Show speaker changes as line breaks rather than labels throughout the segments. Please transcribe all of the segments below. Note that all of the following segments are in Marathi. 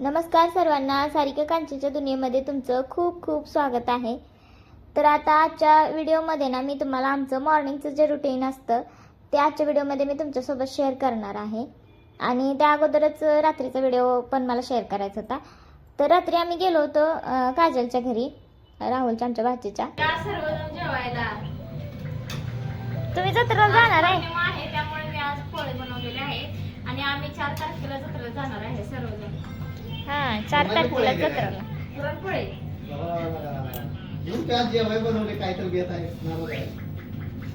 नमस्कार सर्वांना सारिका कांचनच्या दुनियेमध्ये तुमचं खूप खूप स्वागत आहे. तर आता आजच्या व्हिडिओमध्ये ना मी तुम्हाला आमचं मॉर्निंगचं जे रुटीन असतं ते आजच्या व्हिडिओमध्ये मी तुमच्यासोबत शेअर करणार आहे. आणि त्या अगोदरच रात्रीचा व्हिडिओ पण मला शेअर करायचा होता. तर रात्री आम्ही गेलो होतो काजलच्या घरी राहुलच्या आमच्या भाचीच्या. तुम्ही जत्रेला जाणार आहे?
आहे त्यामुळे मी आज पोळे बनवलेले आहेत आणि आम्ही चार तारखेला जत्रेला जाणार आहे सर्वजण.
हां चार तारखेला जत्रेला.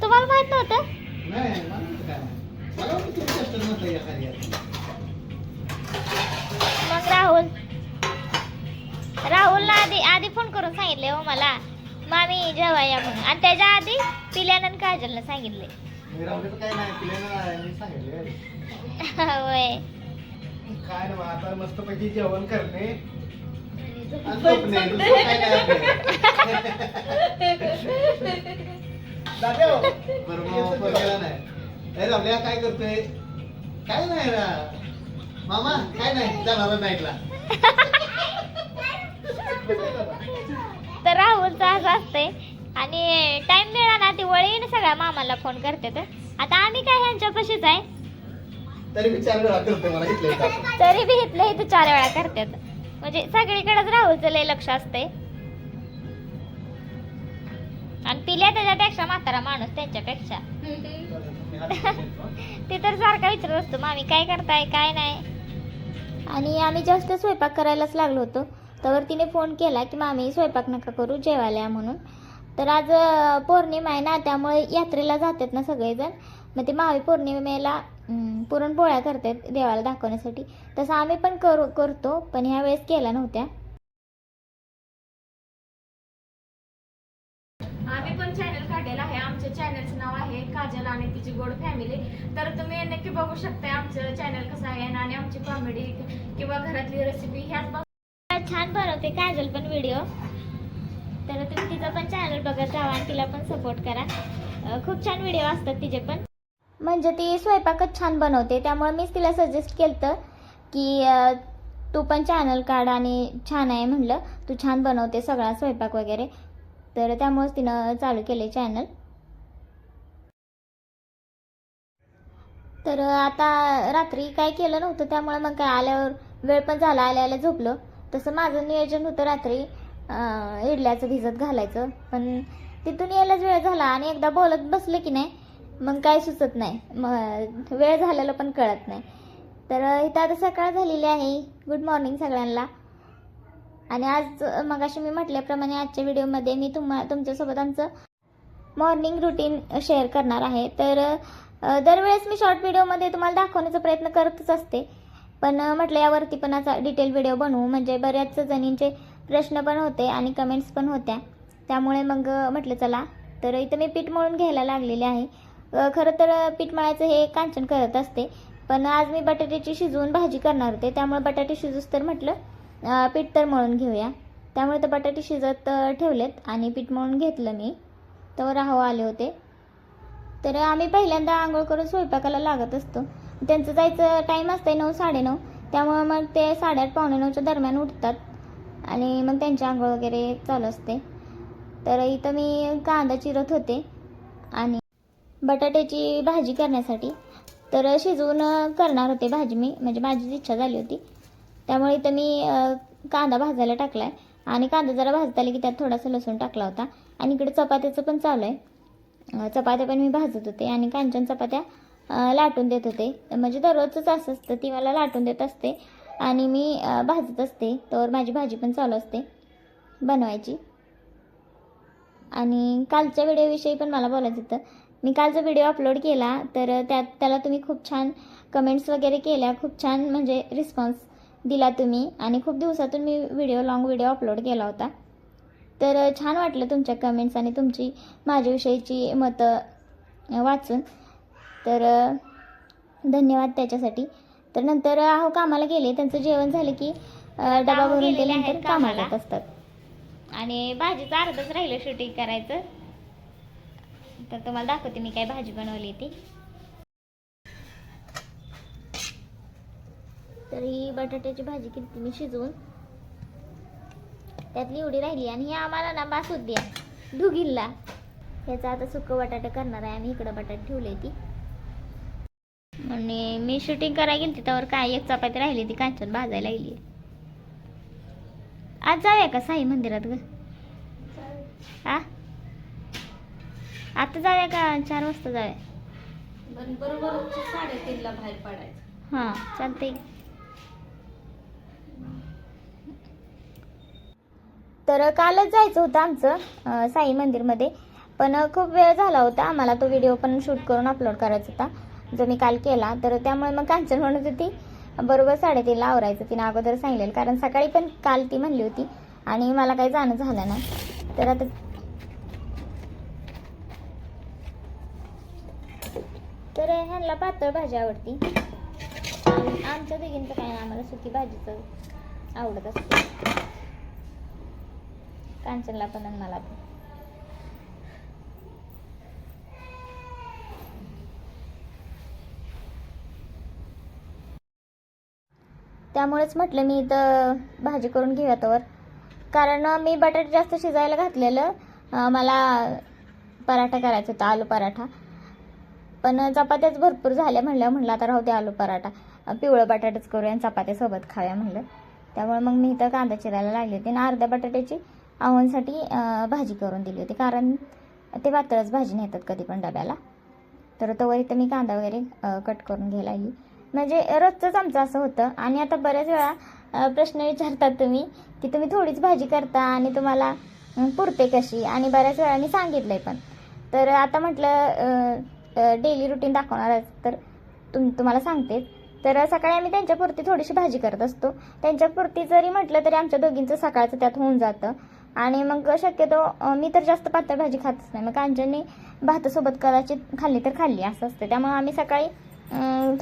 तुम्हाला माहीत नव्हतं. मग राहुल. राहुलला आधी आधी फोन करून सांगितले हो मला. मामी जेव्हा या म्हणून. आणि त्याच्या आधी पिल्यानंद काजलनं सांगितले.
मी राहुल्याचं काय नाही पिल्यानं मी सांगितले.
होय.
काय ना आता मस्तपैकी जेवण करणे. आणि झोपणे दुसरं काय नाही. आपलं. दादा हो. बरं मग वापर केला नाही. ए राहुल्या काय करतोय? काय नाही ना मामा काय नाही जाणार नाईटला
तर राहुलचं असं असतंय. आणि टाइम मिळाला ना ती वळीन सगळ्या मामाला फोन करते तर. आता आम्ही काय ह्यांच्यापाशीच आहे?
तरी मी चार वेळा करतोय मला घेतलंय
तरी बी इथले इथं चार वेळा करतात म्हणजे सगळीकडेच राहुलचं लय लक्ष असतंय. आणि पिल्या त्याच्यापेक्षा म्हातारा माणूस त्यांच्यापेक्षा. ते तर सारखा विचारत असतो मामी काय करताय? काय नाही? आणि आम्ही जास्त स्वयंपाक करायलाच लागलो होतो. तर तिने फोन केला की मामी स्वयंपाक नका करू जेवायला या म्हणून. तर आज अं, पौर्णिमा आहे ना त्यामुळे यात्रेला जातात ना सगळेजण. मग ते महावी पौर्णिमेला पुरणपोळ्या करतात देवाला दाखवण्यासाठी. तसं आम्ही पण करू करतो पण ह्या वेळेस केल्या नव्हत्या.
आम्ही पण चॅनल काढलेलं आहे. आमच्या चॅनलचं नाव आहे काजल आणि तिची गोड फॅमिली तर तुम्ही नक्की बघू शकता आमचं चॅनल कसं आहे आणि आमची कॉमेडी किंवा घरातली रेसिपी ह्याच
छान बनवते काजल पण व्हिडिओ तर तुम्ही तिचा पण चॅनल बघत जावा आणि तिला पण सपोर्ट करा. खूप छान व्हिडिओ असतात तिचे पण. म्हणजे ती स्वयंपाकच छान बनवते. त्यामुळे मीच तिला सजेस्ट केलं की तू पण चॅनल काढ आणि छान आहे म्हणलं. तू छान बनवते सगळा स्वयंपाक वगैरे. तर त्यामुळेच तिनं चालू केले चॅनल तर आता रात्री काय केलं नव्हतं त्यामुळे मग काय आल्यावर वेळ पण झाला. आल्या आल्या झोपलो. तसं माझं नियोजन होतं रात्री इडल्याचं भिजत घालायचं. पण तिथून यायलाच वेळ झाला आणि एकदा बोलत बसलं की नाही मग काय सुचत नाही. मग वेळ झालेला पण कळत नाही. तर इथं आता सकाळ झालेली आहे. गुड मॉर्निंग सगळ्यांना. आणि आज मगाशी मी म्हटल्याप्रमाणे आजच्या व्हिडिओमध्ये मी तुम्हा तुमच्यासोबत आमचं मॉर्निंग रुटीन शेअर करणार आहे. तर दरवेळेस मी शॉर्ट व्हिडिओमध्ये तुम्हाला दाखवण्याचा प्रयत्न करतच असते. पण म्हटलं यावरती पण असा डिटेल व्हिडिओ बनवू. म्हणजे बऱ्याच जणींचे प्रश्न पण होते आणि कमेंट्स पण होत्या. त्यामुळे मग म्हटलं चला. तर इथं मी पीठ मळून घ्यायला लागलेले आहे. खरं तर पीठ मळायचं हे कांचन करत असते. पण आज मी बटाट्याची शिजवून भाजी करणार होते. त्यामुळे बटाटे शिजूस तर म्हटलं पीठ तर मळून घेऊया. त्यामुळे तर बटाटे शिजत ठेवलेत आणि पीठ मळून घेतलं मी. तर राहू आले होते. तर आम्ही पहिल्यांदा आंघोळ करून स्वयंपाकाला लागत असतो. त्यांचं जायचं टाईम असते नऊ साडेनऊ. त्यामुळं मग ते साडेआठ पावणे नऊच्या दरम्यान उठतात. आणि मग त्यांची आंघोळ वगैरे चालू असते. तर इथं मी कांदा चिरत होते. आणि बटाट्याची भाजी करण्यासाठी. तर शिजवून करणार होते भाजी मी. म्हणजे माझीच इच्छा झाली होती. त्यामुळे इथं मी कांदा भाजायला टाकला आहे आणि कांदा जरा भाजत आले की त्यात थोडासा लसूण टाकला होता. आणि इकडे चपात्याचं पण चालू आहे. चपात्या पण मी भाजत होते. आणि कांचन चपात्या लाटून देत होते. म्हणजे दररोजच असं असतं. ती मला लाटून देत असते. आणि मी भाजत असते. तर माझी भाजी पण चालू असते. बनवायची. आणि कालच्या व्हिडिओविषयी पण मला बोलायचं होतं. मी कालचा व्हिडिओ अपलोड केला तर त्यात त्याला तुम्ही खूप छान कमेंट्स वगैरे केल्या खूप छान म्हणजे रिस्पॉन्स दिला तुम्ही. आणि खूप दिवसातून मी व्हिडिओ लॉंग व्हिडिओ अपलोड केला होता. तर छान वाटलं तुमच्या कमेंट्स आणि तुमची माझ्याविषयीची मतं वाचून. तर धन्यवाद त्याच्यासाठी. तर नंतर अहो कामाला गेले. त्यांचं जेवण झालं की डबा भरून ते नंतर कामाला जात असतात आणि भाजीचं अर्धच राहिलं शूटिंग करायचं. तर तुम्हाला दाखवते मी काय भाजी बनवली ती. तर ही बटाट्याची भाजी केली मी शिजवून. त्यातली एवढी राहिली आणि ही आम्हाला ना बासूत द्या. धुगिल्ला ह्याचा आता सुकं बटाटे करणार आहे आम्ही इकडं बटाटे ठेवले ती. आणि मी शूटिंग करायला गेली त्यावर काय एक चपाती राहिली ती कांचन भाजायला गेली आज जाऊया का साई मंदिरात ग? आ? आता जाऊया का चार वाजता जाऊया
पण बरोबर साडेतीनला बाहेर पडायचं.
हां चालतंय. तर कालच जायचं होतं आमचं अं, साई मंदिरमध्ये. पण खूप वेळ झाला होता आम्हाला तो व्हिडिओ पण शूट करून अपलोड करायचा होता जो मी काल केला. तर त्यामुळे मग कांचन म्हणत होती बरोबर साडेतीनला आवरायचं तिने अगोदर सांगितलेलं. कारण सकाळी पण काल ती म्हणली होती आणि मला काही जाणं झालं नाही. तर आता ह्यांना पातळ भाजी आवडती. आमच्या तिघींचं काय ना आम्हाला सुकी भाजीचं आवडत असते. कांचनला पण आणि मला पण. त्यामुळेच म्हटलं मी इथं भाजी करून घेऊया तवर. कारण मी बटाटे जास्त शिजायला घातलेलं. मला पराठा करायचा होता आलू पराठा. पण चपात्याच भरपूर झाल्या म्हणल्या म्हणलं आता राहू दे आलू पराठा. पिवळं बटाटेच करूया आणि चपात्यासोबत खाऊया म्हणलं. त्यामुळे मग मी इथं कांदा चिरायला लागली होती आणि अर्ध्या बटाट्याची आव्हानसाठी भाजी करून दिली होती. कारण ते पातळच भाजी नेतात कधी पण डब्याला. तर तोवर इथं मी कांदा वगैरे कट करून घ्यायला लागली. म्हणजे रोजचंच आमचं असं होतं. आणि आता बऱ्याच वेळा प्रश्न विचारतात तुम्ही की तुम्ही थोडीच भाजी करता आणि तुम्हाला पुरते कशी? आणि बऱ्याच वेळा मी सांगितलंय पण. तर आता म्हटलं डेली रुटीन दाखवणार तर तुम तुम्हाला सांगते. तर सकाळी आम्ही त्यांच्यापुरती थोडीशी भाजी करत असतो. त्यांच्यापुरती जरी म्हटलं तरी आमच्या दोघींचं सकाळचं त्यात होऊन जातं. आणि मग शक्यतो मी तर जास्त पातळ भाजी खातच नाही. मग कांचनने भातासोबत कदाचित खाल्ली तर खाल्ली असं असतं. त्यामुळे आम्ही सकाळी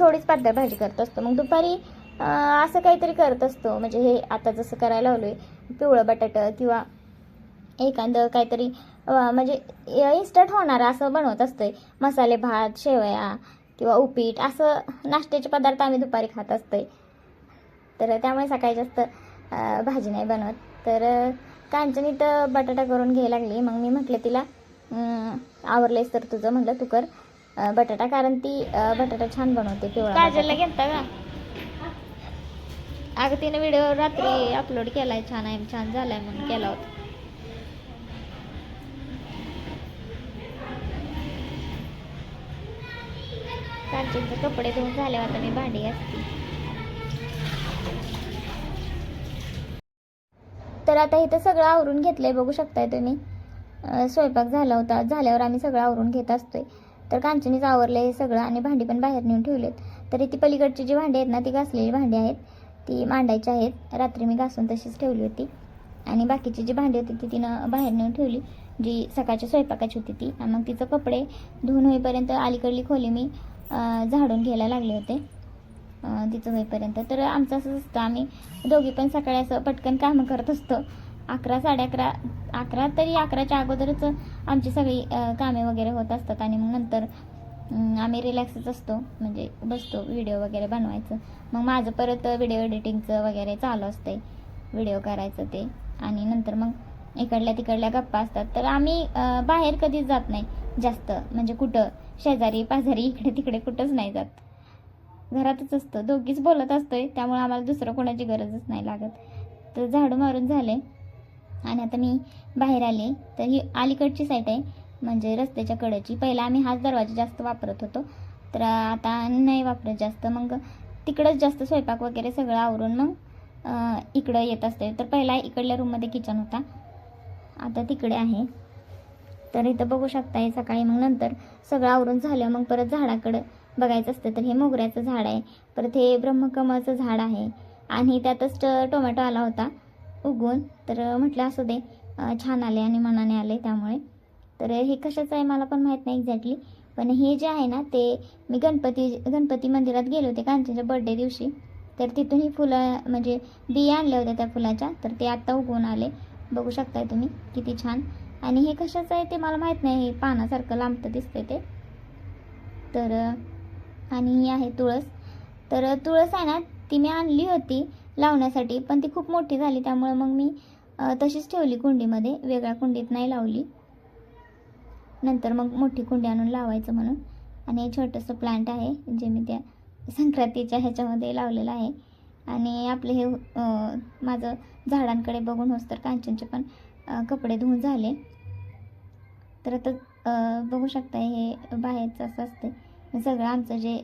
थोडीच पातळ भाजी करत असतो. मग दुपारी असं काहीतरी करत असतो. म्हणजे हे आता जसं करायला लावलोय पिवळं बटाटं किंवा एखादं काहीतरी म्हणजे इन्स्टंट होणार असं बनवत असतोय. मसाले भात शेवया किंवा उपीट असं नाश्त्याचे पदार्थ आम्ही दुपारी खात असतोय. तर त्यामुळे सकाळी जास्त भाजी नाही बनवत. तर कांचनी तर बटाटा करून घ्यायला लागली. मग मी म्हटलं तिला आवरलेस तर तुझं. म्हटलं तू कर. बटाटा कारण ती बटाटा छान बनवते पिवळा काजलला घेता का? अगं तिने व्हिडिओ रात्री अपलोड केलाय छान आहे छान झालाय म्हणून केला होता. कांचनचे कपडे धुवून झाल्यावर आता मी भांडी असते तर आता इथं सगळं आवरून घेतलंय बघू शकताय तुम्ही. स्वयंपाक झाला होता. झाल्यावर आम्ही सगळं आवरून घेत असतोय. तर कांचनीच आवरलंय हे सगळं आणि भांडी पण बाहेर नेऊन ठेवलेत. तर ती पलीकडची जी भांडी आहेत ना ती घासलेली भांडी आहेत. ती मांडायची आहेत. रात्री मी घासून तशीच ठेवली होती. आणि बाकीची जी भांडी होती ती तिनं बाहेर नेऊन ठेवली. जी सकाळच्या स्वयंपाकाची होती ती. मग तिचं कपडे धुवून होईपर्यंत अलीकडली खोली मी झाडून घ्यायला लागले होते. तिथं होईपर्यंत. तर आमचं असंच असतं आम्ही दोघी पण सकाळी असं पटकन कामं करत असतो. अकरा साडे अकरा अकरा तरी अकराच्या अगोदरच आमची सगळी कामे वगैरे होत असतात आणि मग नंतर आम्ही रिलॅक्सच असतो. म्हणजे बसतो व्हिडिओ वगैरे बनवायचं. मग माझं परत व्हिडिओ एडिटिंगचं वगैरे चालू असतंय. व्हिडिओ करायचं ते. आणि नंतर मग इकडल्या तिकडल्या गप्पा असतात. तर आम्ही बाहेर कधीच जात नाही. जास्त. म्हणजे कुठं? शेजारी पाजारी इकडे तिकडे कुठंच नाही जात. घरातच असतं. दोघीच बोलत असतोय. त्यामुळे आम्हाला दुसरं कोणाची गरजच नाही लागत. तर झाडू मारून झाले. आणि आता मी बाहेर आले. तर ही अलीकडची साईट आहे. म्हणजे रस्त्याच्या कडेची. पहिला आम्ही हाच दरवाजा जास्त वापरत होतो. तर आता नाही वापरत जास्त. मग तिकडंच जास्त स्वयंपाक वगैरे सगळं आवरून मग इकडं येत असते. तर पहिला इकडल्या रूममध्ये किचन होता. आता तिकडे आहे. तर इथं बघू शकताय सकाळी मग नंतर सगळं आवरून झालं मग परत झाडाकडं बघायचं असतं. तर हे मोगऱ्याचं झाड आहे परत हे ब्रह्मकमळचं झाड आहे आणि त्यातच टोमॅटो आला होता उगवून. तर म्हटलं असू दे छान आले आणि मनाने आले त्यामुळे. तर हे कशाचं आहे मला पण माहीत नाही एक्झॅक्टली पण हे जे आहे ना ते मी गणपती गणपती मंदिरात गेले होते कांचनच्या बड्डे दिवशी. तर तिथून ही फुलं म्हणजे बिया आणल्या होत्या त्या फुलाच्या. तर ते आत्ता उगवून आले. बघू शकताय तुम्ही किती छान. आणि हे कशाचं आहे ते मला माहीत नाही. हे पानासारखं लांबतं दिसतंय ते. तर आणि ही आहे तुळस. तर तुळस आहे ना ती मी आणली होती लावण्यासाठी पण ती खूप मोठी झाली त्यामुळे मग मी तशीच ठेवली कुंडीमध्ये. वेगळ्या कुंडीत नाही लावली. नंतर मग मोठी कुंडी आणून लावायचं म्हणून. आणि हे छोटंसं प्लांट आहे जे मी त्या संक्रांतीच्या ह्याच्यामध्ये लावलेलं आहे. आणि आपले हे माझं झाडांकडे बघून होस तर कांचनचे पण कपडे धुवून झाले. तर आता बघू शकता हे बाहेरचं असं असते सगळं आमचं जे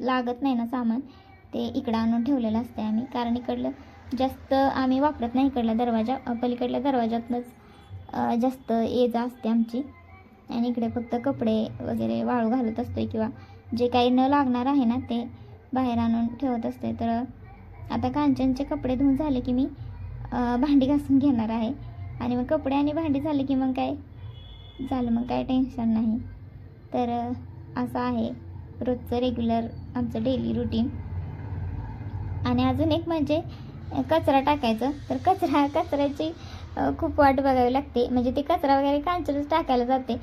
लागत नाही ना सामान ते इकडं आणून ठेवलेलं असतं आम्ही. कारण इकडलं जास्त आम्ही वापरत नाही इकडला दरवाजा. पलीकडल्या दरवाजातनंच जास्त ये जा असते आमची. आणि इकडे फक्त कपडे वगैरे वाळू घालत असते किंवा जे काही न लागणार आहे ना ते बाहेर आणून ठेवत असते तर आता कांचनचे कपडे धुवून झाले की मी भांडी घासून घेणार आहे. आणि मग कपडे आणि भांडी झाले की मग काय? झालं मग काय टेन्शन नाही. तर असं आहे. रोजचं रेग्युलर आमचं डेली रुटीन आणि अजून एक म्हणजे कचरा टाकायचं. तर कचरा कचऱ्याची खूप वाट बघावी लागते. म्हणजे ती कचरा वगैरे कांचरच टाकायला जाते.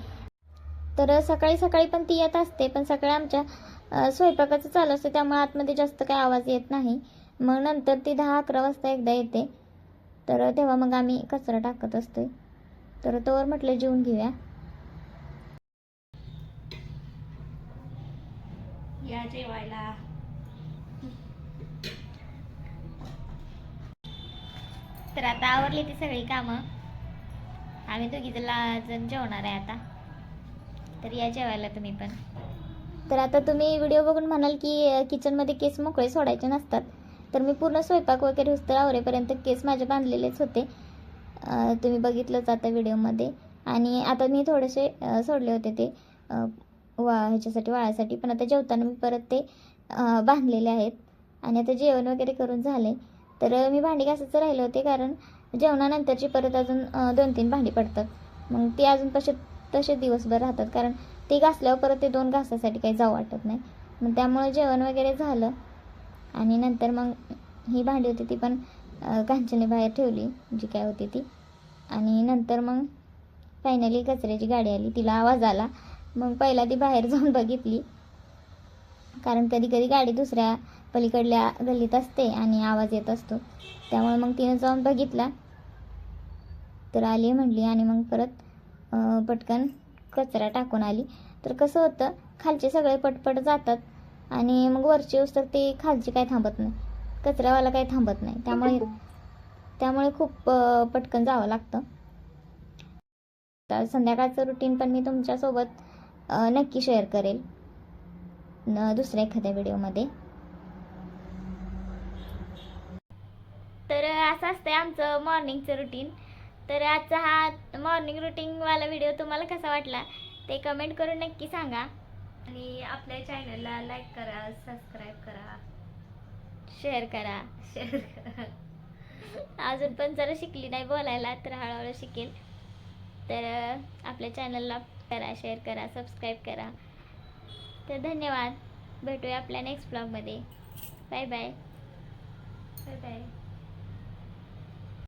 तर सकाळी सकाळी पण ती येत असते. पण सकाळी आमच्या स्वयंपाकाचं चालू असतं. त्यामुळे आतमध्ये जास्त काही आवाज येत नाही. मग नंतर ती दहा अकरा वाजता एकदा येते. तर तेव्हा मग आम्ही कचरा टाकत असतोय. तर तोवर म्हटलं जेवून घेऊया.
या जेवायला.
तर आता आवरली ती सगळी कामं. आम्ही दोघी जण जेवणार आहे आता. तर या जेवायला तुम्ही पण. तर आता तुम्ही व्हिडिओ बघून म्हणाल की किचनमध्ये केस मोकळे सोडायचे नसतात. तर मी पूर्ण स्वयंपाक वगैरे हुस्तर आवरेपर्यंत केस माझे बांधलेलेच होते. तुम्ही बघितलंच आता व्हिडिओमध्ये. आणि आता मी थोडेसे सोडले होते ते वा ह्याच्यासाठी वाळासाठी. पण आता जेवताना मी परत ते बांधलेले आहेत. आणि आता जेवण वगैरे करून झाले. तर मी भांडी घासायचं राहिले होते कारण जेवणानंतरची परत अजून दोन तीन भांडी पडतात. मग ती अजून तसे तसे दिवसभर राहतात. कारण ते घासल्यावर परत ते दोन घासासाठी काही जाऊ वाटत नाही. मग त्यामुळे जेवण वगैरे झालं. आणि नंतर मग ही भांडी होती ती पण कांचने बाहेर ठेवली जी काय होती ती. आणि नंतर मग फायनली कचऱ्याची गाडी आली तिला आवाज आला. मग पहिला ती बाहेर जाऊन बघितली. कारण कधी कधी गाडी दुसऱ्या पलीकडल्या गल्लीत असते आणि आवाज येत असतो. त्यामुळे मग तिनं जाऊन बघितला. तर आली म्हणली आणि मग परत पटकन कचरा टाकून आली. तर कसं होतं खालचे सगळे पटपट जातात. आणि मग वरची तर ते खालची काय थांबत नाही. कचऱ्यावाला काही थांबत नाही. त्यामुळे त्यामुळे खूप पटकन जावं लागतं. तर संध्याकाळचं रुटीन पण मी तुमच्यासोबत नक्की शेअर करेल. न दुसऱ्या एखाद्या व्हिडिओमध्ये तर असं असतं आमचं मॉर्निंगचं रुटीन तर आजचा हा मॉर्निंग रुटीनवाला व्हिडिओ तुम्हाला कसा वाटला ते कमेंट करून नक्की सांगा.
आणि आपल्या चॅनलला लाईक करा सबस्क्राईब करा.
शेअर करा.
शेअर करा.
अजून पण जरा शिकली नाही बोलायला तर हळूहळू शिकेल. तर आपल्या चॅनलला करा शेअर करा सबस्क्राईब करा. तर धन्यवाद. भेटूया आपल्या नेक्स्ट ब्लॉगमध्ये बाय बाय
बाय बाय